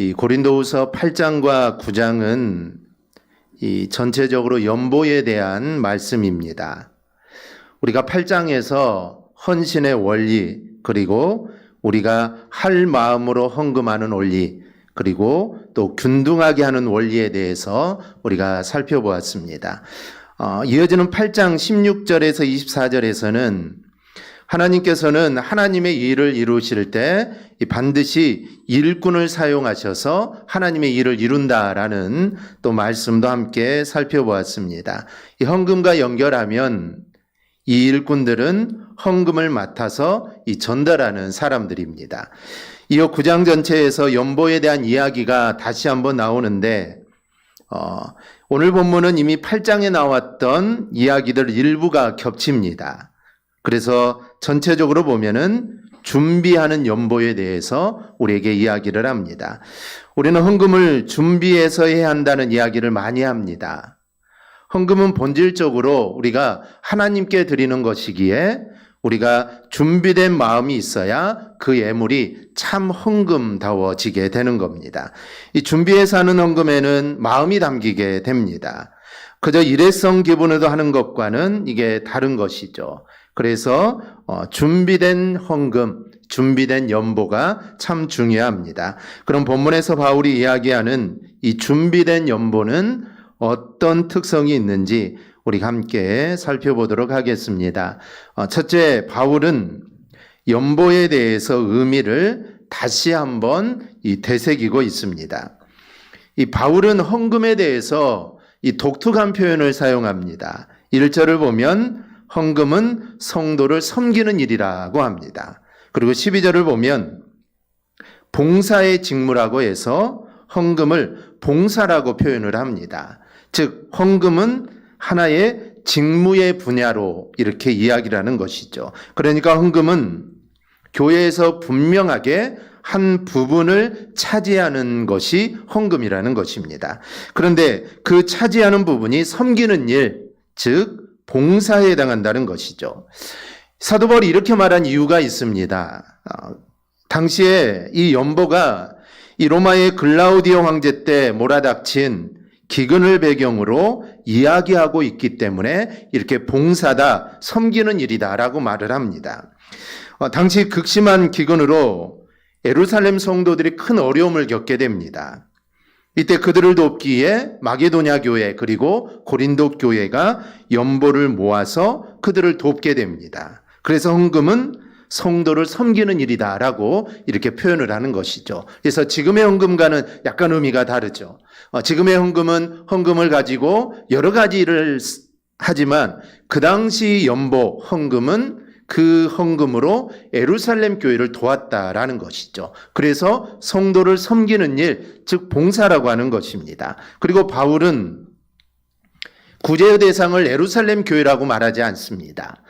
이 고린도후서 8장과 9장은 이 전체적으로 연보에 대한 말씀입니다. 우리가 8장에서 헌신의 원리 그리고 우리가 할 마음으로 헌금하는 원리 그리고 또 균등하게 하는 원리에 대해서 우리가 살펴보았습니다. 어, 이어지는 8장 16절에서 24절에서는 하나님께서는 하나님의 일을 이루실 때 반드시 일꾼을 사용하셔서 하나님의 일을 이룬다라는 또 말씀도 함께 살펴보았습니다. 이 헌금과 연결하면 이 일꾼들은 헌금을 맡아서 이 전달하는 사람들입니다. 이어 9장 전체에서 연보에 대한 이야기가 다시 한번 나오는데 어, 오늘 본문은 이미 8장에 나왔던 이야기들 일부가 겹칩니다. 그래서 전체적으로 보면은 준비하는 연보에 대해서 우리에게 이야기를 합니다. 우리는 헌금을 준비해서 해야 한다는 이야기를 많이 합니다. 헌금은 본질적으로 우리가 하나님께 드리는 것이기에 우리가 준비된 마음이 있어야 그 예물이 참 헌금다워지게 되는 겁니다. 이 준비해서 하는 헌금에는 마음이 담기게 됩니다. 그저 일회성 기분으로 하는 것과는 이게 다른 것이죠. 그래서 어, 준비된 헌금, 준비된 연보가 참 중요합니다. 그럼 본문에서 바울이 이야기하는 이 준비된 연보는 어떤 특성이 있는지 우리가 함께 살펴보도록 하겠습니다. 어, 첫째, 바울은 연보에 대해서 의미를 다시 한번 이 되새기고 있습니다. 이 바울은 헌금에 대해서 이 독특한 표현을 사용합니다. 1절을 보면 헌금은 성도를 섬기는 일이라고 합니다. 그리고 12절을 보면 봉사의 직무라고 해서 헌금을 봉사라고 표현을 합니다. 즉, 헌금은 하나의 직무의 분야로 이렇게 이야기를 하는 것이죠. 그러니까 헌금은 교회에서 분명하게 한 부분을 차지하는 것이 헌금이라는 것입니다. 그런데 그 차지하는 부분이 섬기는 일, 즉, 봉사에 해당한다는 것이죠. 사도 바울이 이렇게 말한 이유가 있습니다. 어, 당시에 이 연보가 이 로마의 글라우디오 황제 때 몰아닥친 기근을 배경으로 이야기하고 있기 때문에 이렇게 봉사다, 섬기는 일이다라고 말을 합니다. 어, 당시 극심한 기근으로 예루살렘 성도들이 큰 어려움을 겪게 됩니다. 이때 그들을 돕기에 마게도냐 교회 그리고 고린도 교회가 연보를 모아서 그들을 돕게 됩니다. 그래서 헌금은 성도를 섬기는 일이다라고 이렇게 표현을 하는 것이죠. 그래서 지금의 헌금과는 약간 의미가 다르죠. 어, 지금의 헌금은 헌금을 가지고 여러 가지 일을 하지만 그 당시 연보 헌금은 그 헌금으로 에루살렘 교회를 도왔다라는 것이죠. 그래서 성도를 섬기는 일, 즉 봉사라고 하는 것입니다. 그리고 바울은 구제의 대상을 에루살렘 교회라고 말하지 않습니다.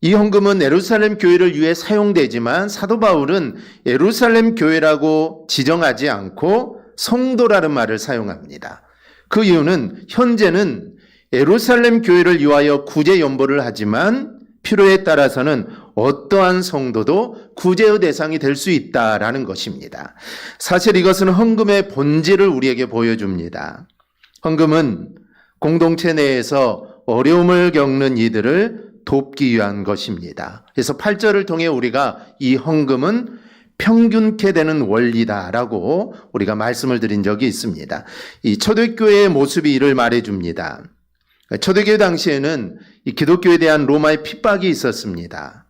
이 헌금은 에루살렘 교회를 위해 사용되지만 사도 바울은 에루살렘 교회라고 지정하지 않고 성도라는 말을 사용합니다. 그 이유는 현재는 에루살렘 교회를 위하여 구제 연보를 하지만 필요에 따라서는 어떠한 성도도 구제의 대상이 될 수 있다라는 것입니다. 사실 이것은 헌금의 본질을 우리에게 보여줍니다. 헌금은 공동체 내에서 어려움을 겪는 이들을 돕기 위한 것입니다. 그래서 8절을 통해 우리가 이 헌금은 평균케 되는 원리다라고 우리가 말씀을 드린 적이 있습니다. 이 초대교회의 모습이 이를 말해줍니다. 초대교회 당시에는 이 기독교에 대한 로마의 핍박이 있었습니다.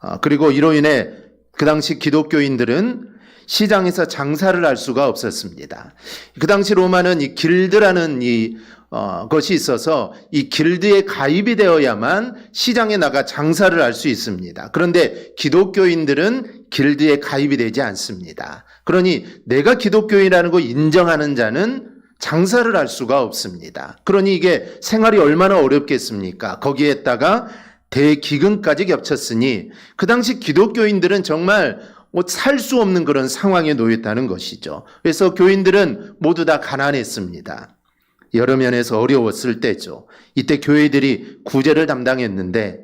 어, 그리고 이로 인해 그 당시 기독교인들은 시장에서 장사를 할 수가 없었습니다. 그 당시 로마는 이 길드라는 이 어, 것이 있어서 이 길드에 가입이 되어야만 시장에 나가 장사를 할 수 있습니다. 그런데 기독교인들은 길드에 가입이 되지 않습니다. 그러니 내가 기독교인이라는 거 인정하는 자는 장사를 할 수가 없습니다. 그러니 이게 생활이 얼마나 어렵겠습니까? 거기에다가 대기근까지 겹쳤으니 그 당시 기독교인들은 정말 뭐살수 없는 그런 상황에 놓였다는 것이죠. 그래서 교인들은 모두 다 가난했습니다. 여러 면에서 어려웠을 때죠. 이때 교회들이 구제를 담당했는데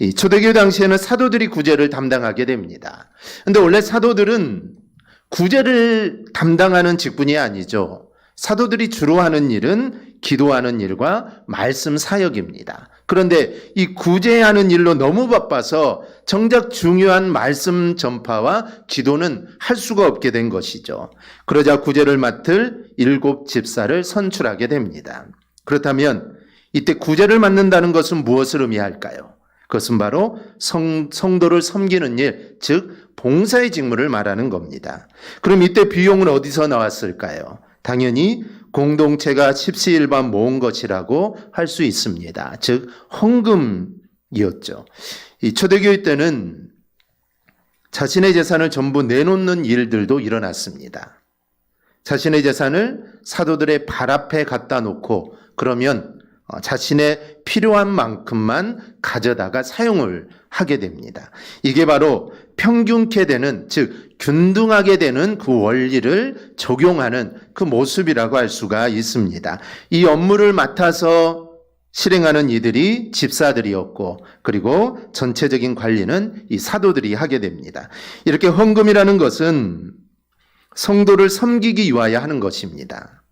이 초대교회 당시에는 사도들이 구제를 담당하게 됩니다. 근데 원래 사도들은 구제를 담당하는 직분이 아니죠. 사도들이 주로 하는 일은 기도하는 일과 말씀 사역입니다. 그런데 이 구제하는 일로 너무 바빠서 정작 중요한 말씀 전파와 기도는 할 수가 없게 된 것이죠. 그러자 구제를 맡을 일곱 집사를 선출하게 됩니다. 그렇다면 이때 구제를 맡는다는 것은 무엇을 의미할까요? 그것은 바로 성, 성도를 섬기는 일, 즉 봉사의 직무를 말하는 겁니다. 그럼 이때 비용은 어디서 나왔을까요? 당연히 공동체가 십시일반 모은 것이라고 할 수 있습니다. 즉 헌금이었죠. 이 초대교회 때는 자신의 재산을 전부 내놓는 일들도 일어났습니다. 자신의 재산을 사도들의 발 앞에 갖다 놓고 그러면 어, 자신의 필요한 만큼만 가져다가 사용을 하게 됩니다. 이게 바로 평균케 되는, 즉, 균등하게 되는 그 원리를 적용하는 그 모습이라고 할 수가 있습니다. 이 업무를 맡아서 실행하는 이들이 집사들이었고, 그리고 전체적인 관리는 이 사도들이 하게 됩니다. 이렇게 헌금이라는 것은 성도를 섬기기 위하여 하는 것입니다.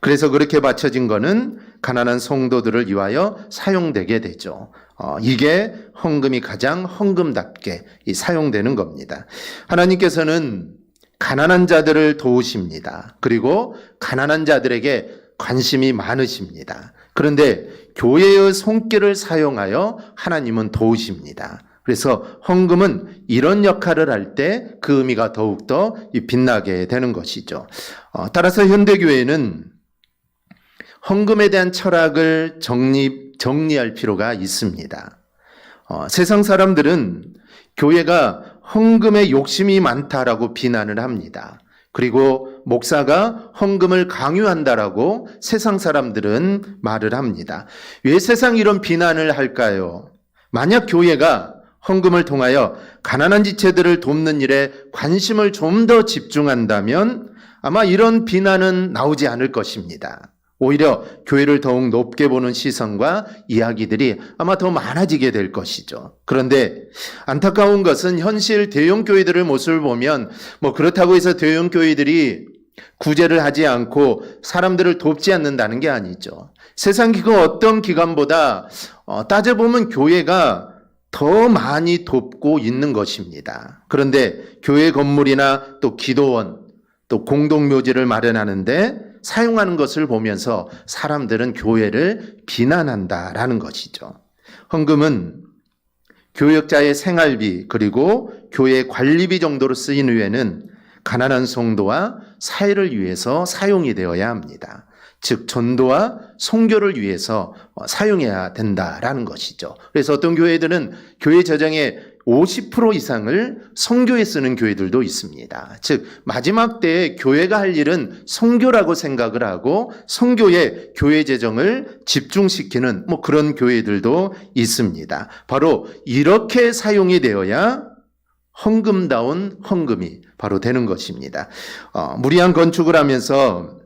그래서 그렇게 바쳐진 거는 가난한 성도들을 위하여 사용되게 되죠. 어, 이게 헌금이 가장 헌금답게 이 사용되는 겁니다. 하나님께서는 가난한 자들을 도우십니다. 그리고 가난한 자들에게 관심이 많으십니다. 그런데 교회의 손길을 사용하여 하나님은 도우십니다. 그래서 헌금은 이런 역할을 할 때 그 의미가 더욱더 빛나게 되는 것이죠. 어, 따라서 현대교회는 헌금에 대한 철학을 정리, 정리할 필요가 있습니다. 어, 세상 사람들은 교회가 헌금에 욕심이 많다라고 비난을 합니다. 그리고 목사가 헌금을 강요한다라고 세상 사람들은 말을 합니다. 왜 세상 이런 비난을 할까요? 만약 교회가 헌금을 통하여 가난한 지체들을 돕는 일에 관심을 좀 더 집중한다면 아마 이런 비난은 나오지 않을 것입니다. 오히려 교회를 더욱 높게 보는 시선과 이야기들이 아마 더 많아지게 될 것이죠. 그런데 안타까운 것은 현실 대형 교회들의 모습을 보면 뭐 그렇다고 해서 대형 교회들이 구제를 하지 않고 사람들을 돕지 않는다는 게 아니죠. 세상 기관 어떤 기관보다 어, 따져보면 교회가 더 많이 돕고 있는 것입니다. 그런데 교회 건물이나 또 기도원 또 공동묘지를 마련하는데 사용하는 것을 보면서 사람들은 교회를 비난한다라는 것이죠. 헌금은 교역자의 생활비 그리고 교회 관리비 정도로 쓰인 후에는 가난한 성도와 사회를 위해서 사용이 되어야 합니다. 즉 전도와 선교를 위해서 사용해야 된다라는 것이죠. 그래서 어떤 교회들은 교회 재정의 50% 이상을 선교에 쓰는 교회들도 있습니다. 즉 마지막 때에 교회가 할 일은 선교라고 생각을 하고 선교에 교회 재정을 집중시키는 뭐 그런 교회들도 있습니다. 바로 이렇게 사용이 되어야 헌금다운 헌금이 바로 되는 것입니다. 어, 무리한 건축을 하면서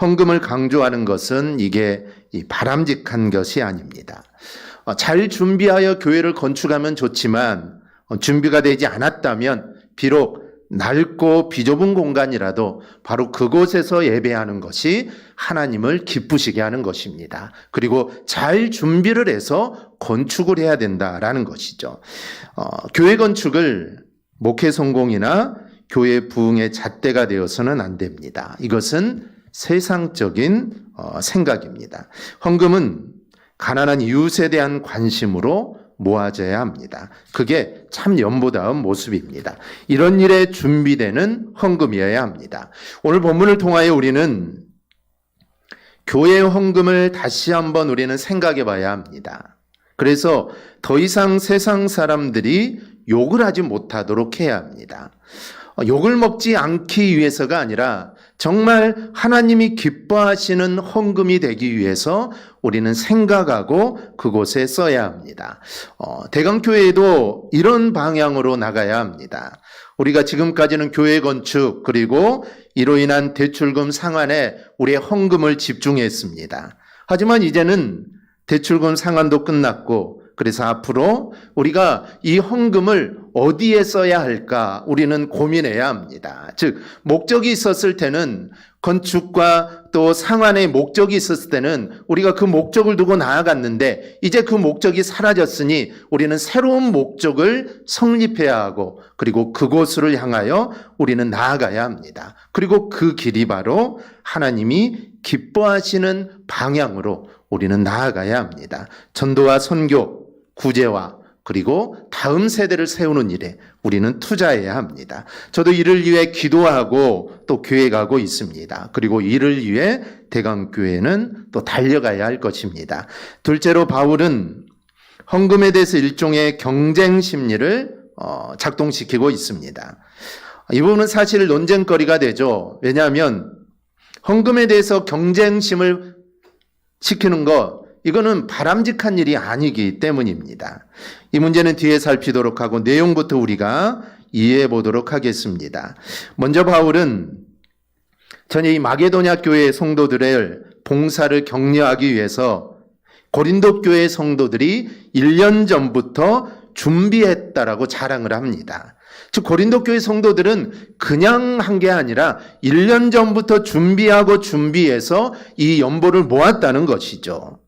헌금을 강조하는 것은 이게 바람직한 것이 아닙니다. 어, 잘 준비하여 교회를 건축하면 좋지만 어, 준비가 되지 않았다면 비록 낡고 비좁은 공간이라도 바로 그곳에서 예배하는 것이 하나님을 기쁘시게 하는 것입니다. 그리고 잘 준비를 해서 건축을 해야 된다라는 것이죠. 어, 교회 건축을 목회 성공이나 교회 부흥의 잣대가 되어서는 안 됩니다. 이것은 세상적인 어, 생각입니다. 헌금은 가난한 이웃에 대한 관심으로 모아져야 합니다. 그게 참 연보다운 모습입니다. 이런 일에 준비되는 헌금이어야 합니다. 오늘 본문을 통하여 우리는 교회 헌금을 다시 한번 우리는 생각해 봐야 합니다. 그래서 더 이상 세상 사람들이 욕을 하지 못하도록 해야 합니다. 욕을 먹지 않기 위해서가 아니라 정말 하나님이 기뻐하시는 헌금이 되기 위해서 우리는 생각하고 그곳에 써야 합니다. 어, 대강교회도 이런 방향으로 나가야 합니다. 우리가 지금까지는 교회 건축 그리고 이로 인한 대출금 상환에 우리의 헌금을 집중했습니다. 하지만 이제는 대출금 상환도 끝났고 그래서 앞으로 우리가 이 헌금을 어디에 써야 할까 우리는 고민해야 합니다. 즉, 목적이 있었을 때는 건축과 또 상환의 목적이 있었을 때는 우리가 그 목적을 두고 나아갔는데 이제 그 목적이 사라졌으니 우리는 새로운 목적을 성립해야 하고 그리고 그곳을 향하여 우리는 나아가야 합니다. 그리고 그 길이 바로 하나님이 기뻐하시는 방향으로 우리는 나아가야 합니다. 전도와 선교, 구제와 그리고 다음 세대를 세우는 일에 우리는 투자해야 합니다. 저도 이를 위해 기도하고 또 계획하고 있습니다. 그리고 이를 위해 대강교회는 또 달려가야 할 것입니다. 둘째로 바울은 헌금에 대해서 일종의 경쟁 심리를 어, 작동시키고 있습니다. 이 부분은 사실 논쟁거리가 되죠. 왜냐하면 헌금에 대해서 경쟁심을 시키는 것, 이거는 바람직한 일이 아니기 때문입니다. 이 문제는 뒤에 살피도록 하고 내용부터 우리가 이해해 보도록 하겠습니다. 먼저 바울은 전에 이 마게도냐 교회 성도들의 봉사를 격려하기 위해서 고린도 교회 성도들이 1년 전부터 준비했다라고 자랑을 합니다. 즉 고린도 교회 성도들은 그냥 한 게 아니라 1년 전부터 준비하고 준비해서 이 연보를 모았다는 것이죠.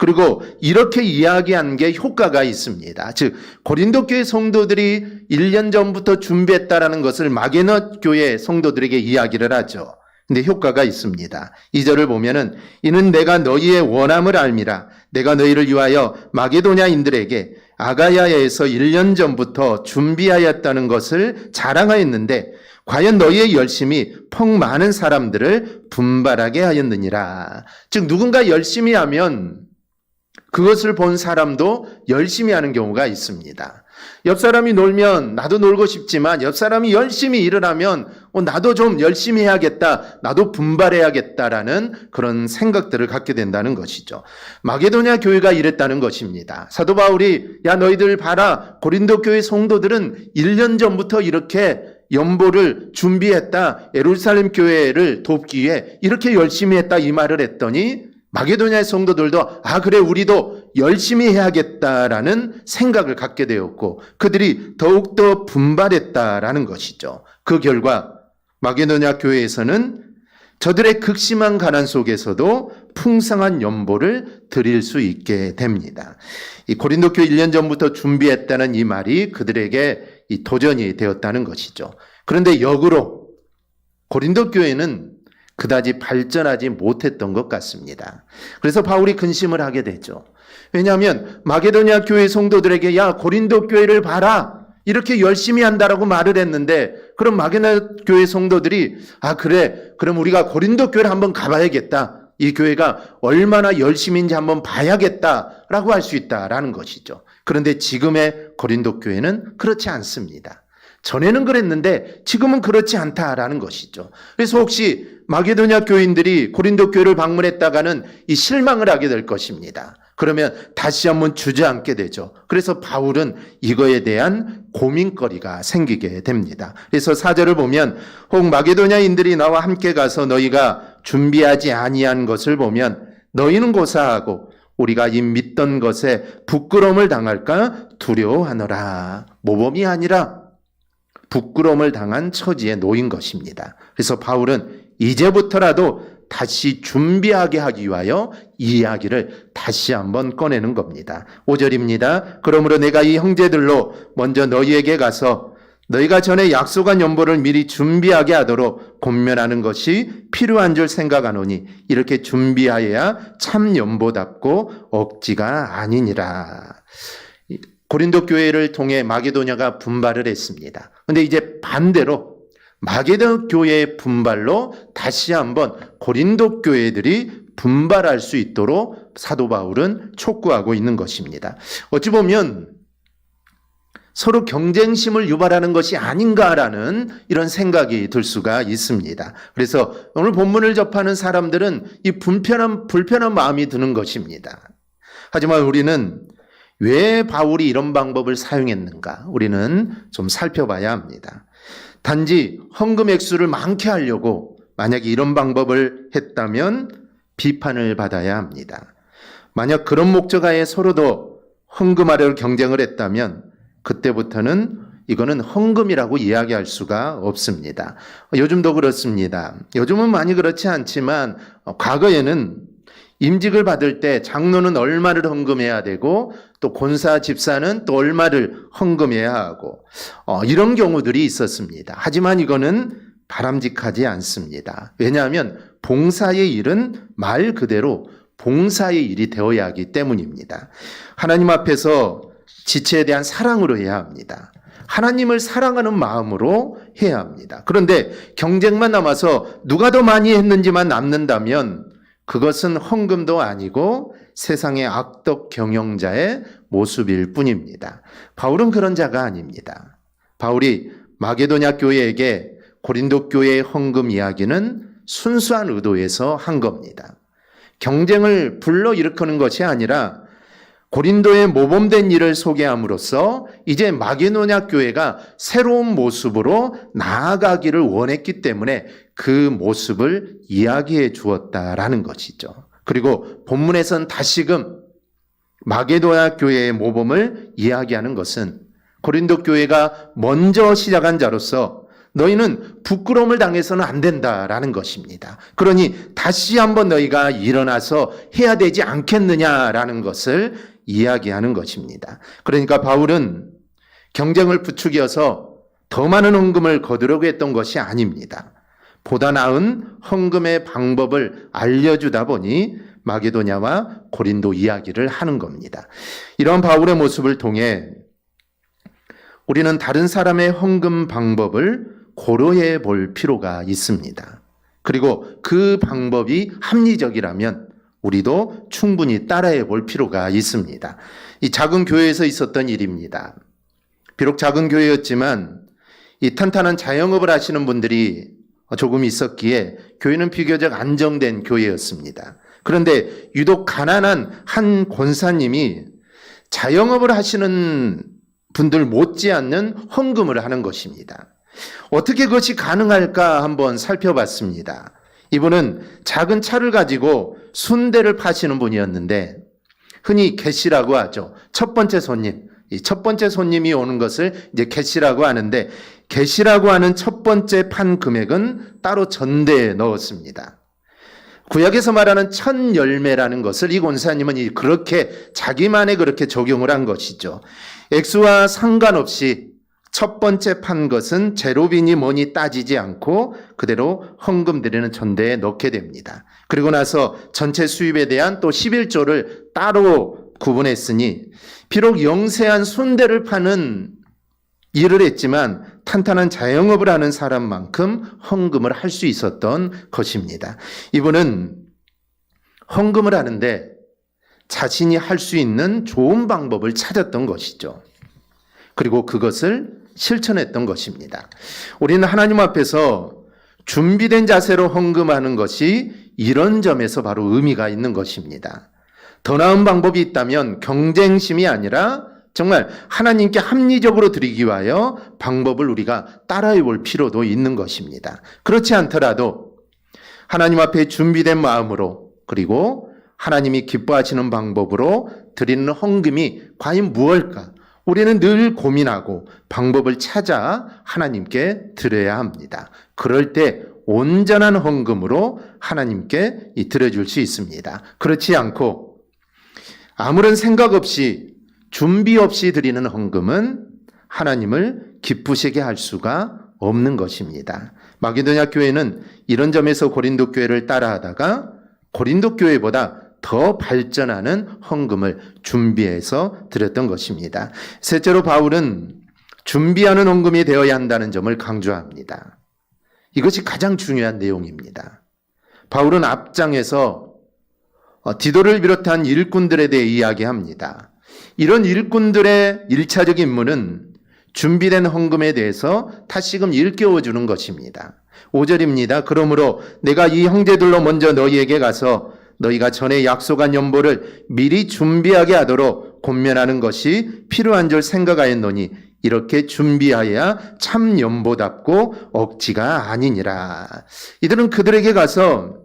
그리고 이렇게 이야기한 게 효과가 있습니다. 즉 고린도 교회 성도들이 1년 전부터 준비했다라는 것을 마게너 교회 성도들에게 이야기를 하죠. 근데 효과가 있습니다. 이 절을 보면은 이는 내가 너희의 원함을 알미라 내가 너희를 위하여 마게도냐인들에게 아가야에서 1년 전부터 준비하였다는 것을 자랑하였는데 과연 너희의 열심이 펑 많은 사람들을 분발하게 하였느니라. 즉 누군가 열심히 하면 그것을 본 사람도 열심히 하는 경우가 있습니다. 옆 사람이 놀면 나도 놀고 싶지만 옆 사람이 열심히 일을 하면 어, 나도 좀 열심히 해야겠다, 나도 분발해야겠다라는 그런 생각들을 갖게 된다는 것이죠. 마게도냐 교회가 이랬다는 것입니다. 사도 바울이 야 너희들 봐라 고린도 교회 성도들은 1년 전부터 이렇게 연보를 준비했다. 예루살렘 교회를 돕기 위해 이렇게 열심히 했다 이 말을 했더니 마게도냐의 성도들도 아 그래 우리도 열심히 해야겠다라는 생각을 갖게 되었고 그들이 더욱더 분발했다라는 것이죠. 그 결과 마게도냐 교회에서는 저들의 극심한 가난 속에서도 풍성한 연보를 드릴 수 있게 됩니다. 이 고린도 교회 1년 전부터 준비했다는 이 말이 그들에게 이 도전이 되었다는 것이죠. 그런데 역으로 고린도 교회는 그다지 발전하지 못했던 것 같습니다. 그래서 바울이 근심을 하게 되죠. 왜냐하면 마게도냐 교회 성도들에게 야 고린도 교회를 봐라 이렇게 열심히 한다라고 말을 했는데 그럼 마게도냐 교회 성도들이 아 그래 그럼 우리가 고린도 교회를 한번 가봐야겠다. 이 교회가 얼마나 열심인지 한번 봐야겠다라고 할 수 있다라는 것이죠. 그런데 지금의 고린도 교회는 그렇지 않습니다. 전에는 그랬는데 지금은 그렇지 않다라는 것이죠. 그래서 혹시 마게도냐 교인들이 고린도 교회를 방문했다가는 이 실망을 하게 될 것입니다. 그러면 다시 한번 주저앉게 되죠. 그래서 바울은 이거에 대한 고민거리가 생기게 됩니다. 그래서 사절을 보면 혹 마게도냐인들이 나와 함께 가서 너희가 준비하지 아니한 것을 보면 너희는 고사하고 우리가 이 믿던 것에 부끄러움을 당할까 두려워하노라. 모범이 아니라 부끄러움을 당한 처지에 놓인 것입니다. 그래서 바울은 이제부터라도 다시 준비하게 하기 위하여 이 이야기를 다시 한번 꺼내는 겁니다. 5절입니다. 그러므로 내가 이 형제들로 먼저 너희에게 가서 너희가 전에 약속한 연보를 미리 준비하게 하도록 권면하는 것이 필요한 줄 생각하노니 이렇게 준비하여야 참 연보답고 억지가 아니니라. 고린도 교회를 통해 마게도냐가 분발을 했습니다. 근데 이제 반대로 마게도 교회의 분발로 다시 한번 고린도 교회들이 분발할 수 있도록 사도 바울은 촉구하고 있는 것입니다. 어찌 보면 서로 경쟁심을 유발하는 것이 아닌가라는 이런 생각이 들 수가 있습니다. 그래서 오늘 본문을 접하는 사람들은 이 불편한, 불편한 마음이 드는 것입니다. 하지만 우리는 왜 바울이 이런 방법을 사용했는가? 우리는 좀 살펴봐야 합니다. 단지 헌금 액수를 많게 하려고 만약에 이런 방법을 했다면 비판을 받아야 합니다. 만약 그런 목적 하에 서로도 헌금하려 경쟁을 했다면 그때부터는 이거는 헌금이라고 이야기할 수가 없습니다. 요즘도 그렇습니다. 요즘은 많이 그렇지 않지만 어, 과거에는 임직을 받을 때 장로는 얼마를 헌금해야 되고 또 권사 집사는 또 얼마를 헌금해야 하고 어, 이런 경우들이 있었습니다. 하지만 이거는 바람직하지 않습니다. 왜냐하면 봉사의 일은 말 그대로 봉사의 일이 되어야 하기 때문입니다. 하나님 앞에서 지체에 대한 사랑으로 해야 합니다. 하나님을 사랑하는 마음으로 해야 합니다. 그런데 경쟁만 남아서 누가 더 많이 했는지만 남는다면 그것은 헌금도 아니고 세상의 악덕 경영자의 모습일 뿐입니다. 바울은 그런 자가 아닙니다. 바울이 마게도냐 교회에게 고린도 교회의 헌금 이야기는 순수한 의도에서 한 겁니다. 경쟁을 불러 일으키는 것이 아니라 고린도의 모범된 일을 소개함으로써 이제 마게도냐 교회가 새로운 모습으로 나아가기를 원했기 때문에 그 모습을 이야기해 주었다라는 것이죠. 그리고 본문에선 다시금 마게도냐 교회의 모범을 이야기하는 것은 고린도 교회가 먼저 시작한 자로서 너희는 부끄러움을 당해서는 안 된다라는 것입니다. 그러니 다시 한번 너희가 일어나서 해야 되지 않겠느냐라는 것을 이야기하는 것입니다. 그러니까 바울은 경쟁을 부추겨서 더 많은 헌금을 거두려고 했던 것이 아닙니다. 보다 나은 헌금의 방법을 알려주다 보니 마게도냐와 고린도 이야기를 하는 겁니다. 이런 바울의 모습을 통해 우리는 다른 사람의 헌금 방법을 고려해 볼 필요가 있습니다. 그리고 그 방법이 합리적이라면 우리도 충분히 따라해 볼 필요가 있습니다. 이 작은 교회에서 있었던 일입니다. 비록 작은 교회였지만 이 탄탄한 자영업을 하시는 분들이 조금 있었기에 교회는 비교적 안정된 교회였습니다. 그런데 유독 가난한 한 권사님이 자영업을 하시는 분들 못지않는 헌금을 하는 것입니다. 어떻게 그것이 가능할까 한번 살펴봤습니다. 이분은 작은 차를 가지고 순대를 파시는 분이었는데 흔히 개시라고 하죠. 첫 번째 손님. 이첫 번째 손님이 오는 것을 이제 개시라고 하는데 개시라고 하는 첫 번째 판 금액은 따로 전대에 넣었습니다. 구약에서 말하는 첫 열매라는 것을 이 권사님은 그렇게 자기만의 그렇게 적용을 한 것이죠. 액수와 상관없이 첫 번째 판 것은 제로빈이 뭐니 따지지 않고 그대로 헌금 드리는 전대에 넣게 됩니다. 그리고 나서 전체 수입에 대한 또 11조를 따로 구분했으니 비록 영세한 순대를 파는 일을 했지만 탄탄한 자영업을 하는 사람만큼 헌금을 할 수 있었던 것입니다. 이분은 헌금을 하는데 자신이 할 수 있는 좋은 방법을 찾았던 것이죠. 그리고 그것을 실천했던 것입니다. 우리는 하나님 앞에서 준비된 자세로 헌금하는 것이 이런 점에서 바로 의미가 있는 것입니다. 더 나은 방법이 있다면 경쟁심이 아니라 정말 하나님께 합리적으로 드리기 위하여 방법을 우리가 따라해 볼 필요도 있는 것입니다. 그렇지 않더라도 하나님 앞에 준비된 마음으로 그리고 하나님이 기뻐하시는 방법으로 드리는 헌금이 과연 무엇일까? 우리는 늘 고민하고 방법을 찾아 하나님께 드려야 합니다. 그럴 때 온전한 헌금으로 하나님께 드려줄 수 있습니다. 그렇지 않고 아무런 생각 없이 준비 없이 드리는 헌금은 하나님을 기쁘시게 할 수가 없는 것입니다. 마게도냐 교회는 이런 점에서 고린도 교회를 따라하다가 고린도 교회보다 더 발전하는 헌금을 준비해서 드렸던 것입니다. 셋째로 바울은 준비하는 헌금이 되어야 한다는 점을 강조합니다. 이것이 가장 중요한 내용입니다. 바울은 앞장에서 어, 디도를 비롯한 일꾼들에 대해 이야기합니다. 이런 일꾼들의 일차적 임무는 준비된 헌금에 대해서 다시금 일깨워 주는 것입니다. 5절입니다. 그러므로 내가 이 형제들로 먼저 너희에게 가서 너희가 전에 약속한 연보를 미리 준비하게 하도록 권면하는 것이 필요한 줄 생각하였노니 이렇게 준비하여야 참 연보답고 억지가 아니니라. 이들은 그들에게 가서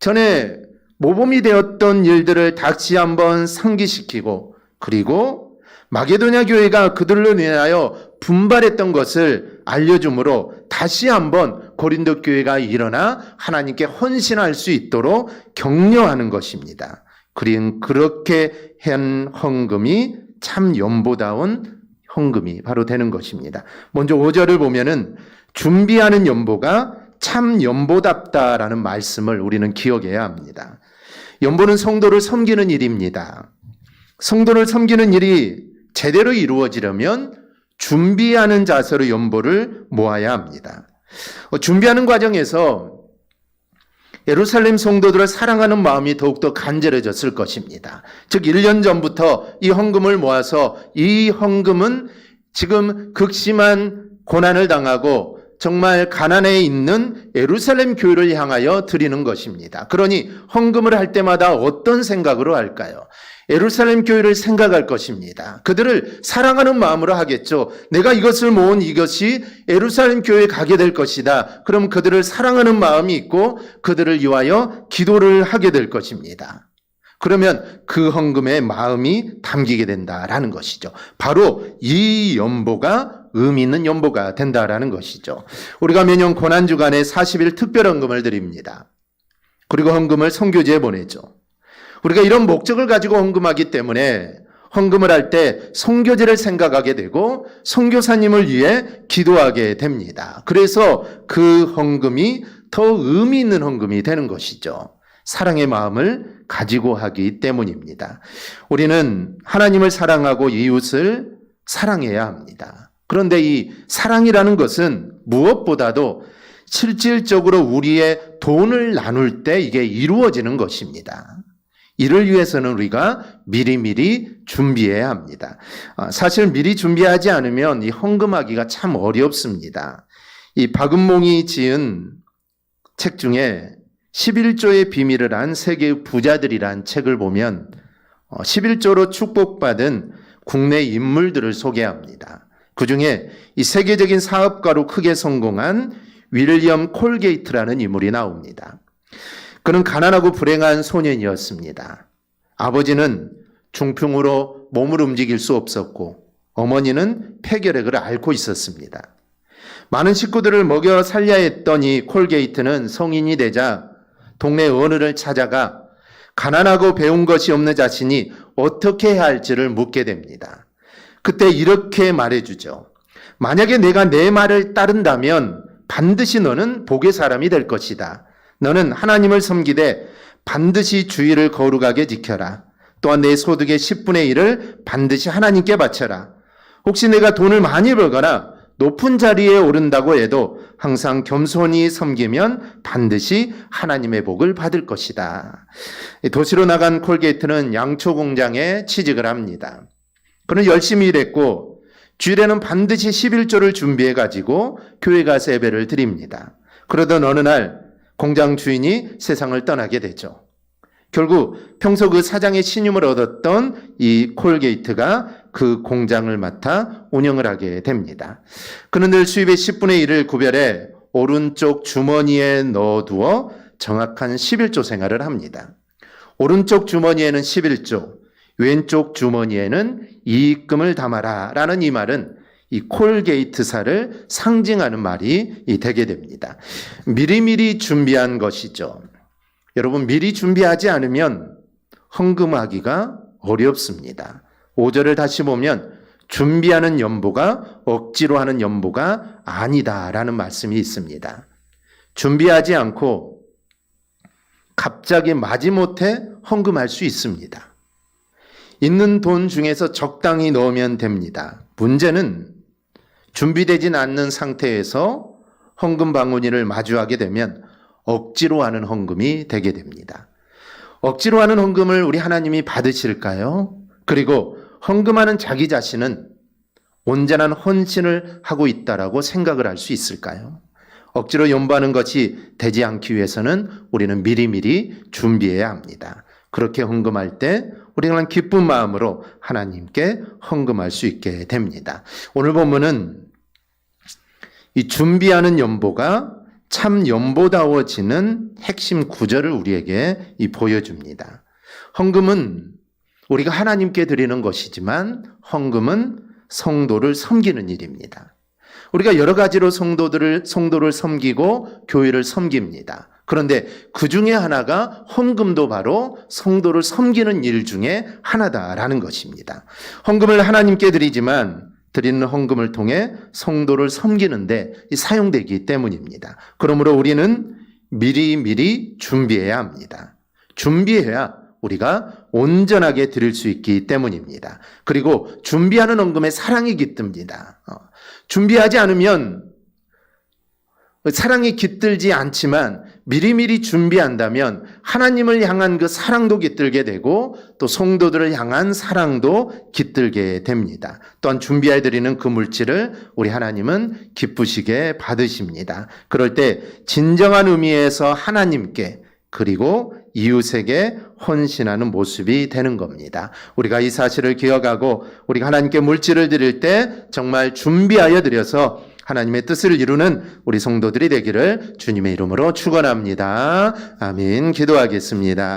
전에 모범이 되었던 일들을 다시 한번 상기시키고 그리고 마게도냐 교회가 그들로 인하여 분발했던 것을 알려주므로 다시 한번 고린도 교회가 일어나 하나님께 헌신할 수 있도록 격려하는 것입니다. 그린 그렇게 한 헌금이 참 연보다운 헌금이 바로 되는 것입니다. 먼저 5절을 보면은 준비하는 연보가 참 연보답다라는 말씀을 우리는 기억해야 합니다. 연보는 성도를 섬기는 일입니다. 성도를 섬기는 일이 제대로 이루어지려면 준비하는 자세로 연보를 모아야 합니다. 어, 준비하는 과정에서 예루살렘 성도들을 사랑하는 마음이 더욱더 간절해졌을 것입니다. 즉, 1년 전부터 이 헌금을 모아서 이 헌금은 지금 극심한 고난을 당하고 정말 가난에 있는 예루살렘 교회를 향하여 드리는 것입니다. 그러니 헌금을 할 때마다 어떤 생각으로 할까요? 예루살렘 교회를 생각할 것입니다. 그들을 사랑하는 마음으로 하겠죠. 내가 이것을 모은 이것이 예루살렘 교회에 가게 될 것이다. 그럼 그들을 사랑하는 마음이 있고 그들을 위하여 기도를 하게 될 것입니다. 그러면 그 헌금에 마음이 담기게 된다라는 것이죠. 바로 이 연보가 의미 있는 연보가 된다라는 것이죠. 우리가 매년 고난 주간에 40일 특별 헌금을 드립니다. 그리고 헌금을 선교지에 보내죠. 우리가 이런 목적을 가지고 헌금하기 때문에 헌금을 할 때 선교지를 생각하게 되고 선교사님을 위해 기도하게 됩니다. 그래서 그 헌금이 더 의미 있는 헌금이 되는 것이죠. 사랑의 마음을 가지고 하기 때문입니다. 우리는 하나님을 사랑하고 이웃을 사랑해야 합니다. 그런데 이 사랑이라는 것은 무엇보다도 실질적으로 우리의 돈을 나눌 때 이게 이루어지는 것입니다. 이를 위해서는 우리가 미리미리 준비해야 합니다. 아, 사실 미리 준비하지 않으면 이 헌금하기가 참 어렵습니다. 이 박은몽이 지은 책 중에 11조의 비밀을 안 세계 부자들이란 책을 보면 11조로 축복받은 국내 인물들을 소개합니다. 그 중에 이 세계적인 사업가로 크게 성공한 윌리엄 콜게이트라는 인물이 나옵니다. 그는 가난하고 불행한 소년이었습니다. 아버지는 중풍으로 몸을 움직일 수 없었고 어머니는 폐결핵을 앓고 있었습니다. 많은 식구들을 먹여 살려야 했던 이 콜게이트는 성인이 되자 동네 어른을 찾아가 가난하고 배운 것이 없는 자신이 어떻게 해야 할지를 묻게 됩니다. 그때 이렇게 말해주죠. 만약에 내가 내 말을 따른다면 반드시 너는 복의 사람이 될 것이다. 너는 하나님을 섬기되 반드시 주의를 거룩하게 지켜라. 또한 내 소득의 10분의 1을 반드시 하나님께 바쳐라. 혹시 내가 돈을 많이 벌거나 높은 자리에 오른다고 해도 항상 겸손히 섬기면 반드시 하나님의 복을 받을 것이다. 도시로 나간 콜게이트는 양초 공장에 취직을 합니다. 그는 열심히 일했고 주일에는 반드시 11조를 준비해 가지고 교회 가서 예배를 드립니다. 그러던 어느 날 공장 주인이 세상을 떠나게 되죠. 결국 평소 그 사장의 신임을 얻었던 이 콜게이트가 그 공장을 맡아 운영을 하게 됩니다. 그는 늘 수입의 10분의 1을 구별해 오른쪽 주머니에 넣어두어 정확한 11조 생활을 합니다. 오른쪽 주머니에는 11조, 왼쪽 주머니에는 이익금을 담아라 라는 이 말은 이 콜게이트사를 상징하는 말이 되게 됩니다. 미리미리 준비한 것이죠. 여러분, 미리 준비하지 않으면 헌금하기가 어렵습니다. 5절을 다시 보면 준비하는 연보가 억지로 하는 연보가 아니다라는 말씀이 있습니다. 준비하지 않고 갑자기 마지못해 헌금할 수 있습니다. 있는 돈 중에서 적당히 넣으면 됩니다. 문제는 준비되진 않는 상태에서 헌금 방문이를 마주하게 되면 억지로 하는 헌금이 되게 됩니다. 억지로 하는 헌금을 우리 하나님이 받으실까요? 그리고 헌금하는 자기 자신은 온전한 헌신을 하고 있다라고 생각을 할 수 있을까요? 억지로 연보하는 것이 되지 않기 위해서는 우리는 미리미리 준비해야 합니다. 그렇게 헌금할 때 우리는 기쁜 마음으로 하나님께 헌금할 수 있게 됩니다. 오늘 본문은 이 준비하는 연보가 참 연보다워지는 핵심 구절을 우리에게 이 보여줍니다. 헌금은 우리가 하나님께 드리는 것이지만 헌금은 성도를 섬기는 일입니다. 우리가 여러 가지로 성도들을 성도를 섬기고 교회를 섬깁니다. 그런데 그 중에 하나가 헌금도 바로 성도를 섬기는 일 중에 하나다라는 것입니다. 헌금을 하나님께 드리지만 드리는 헌금을 통해 성도를 섬기는데 사용되기 때문입니다. 그러므로 우리는 미리 미리 준비해야 합니다. 준비해야 우리가 온전하게 드릴 수 있기 때문입니다. 그리고 준비하는 헌금에 사랑이 깃듭니다. 어, 준비하지 않으면 사랑이 깃들지 않지만 미리미리 준비한다면 하나님을 향한 그 사랑도 깃들게 되고 또 성도들을 향한 사랑도 깃들게 됩니다. 또한 준비해 드리는 그 물질을 우리 하나님은 기쁘시게 받으십니다. 그럴 때 진정한 의미에서 하나님께 그리고 이웃에게 헌신하는 모습이 되는 겁니다. 우리가 이 사실을 기억하고 우리가 하나님께 물질을 드릴 때 정말 준비하여 드려서 하나님의 뜻을 이루는 우리 성도들이 되기를 주님의 이름으로 축원합니다. 아멘. 기도하겠습니다.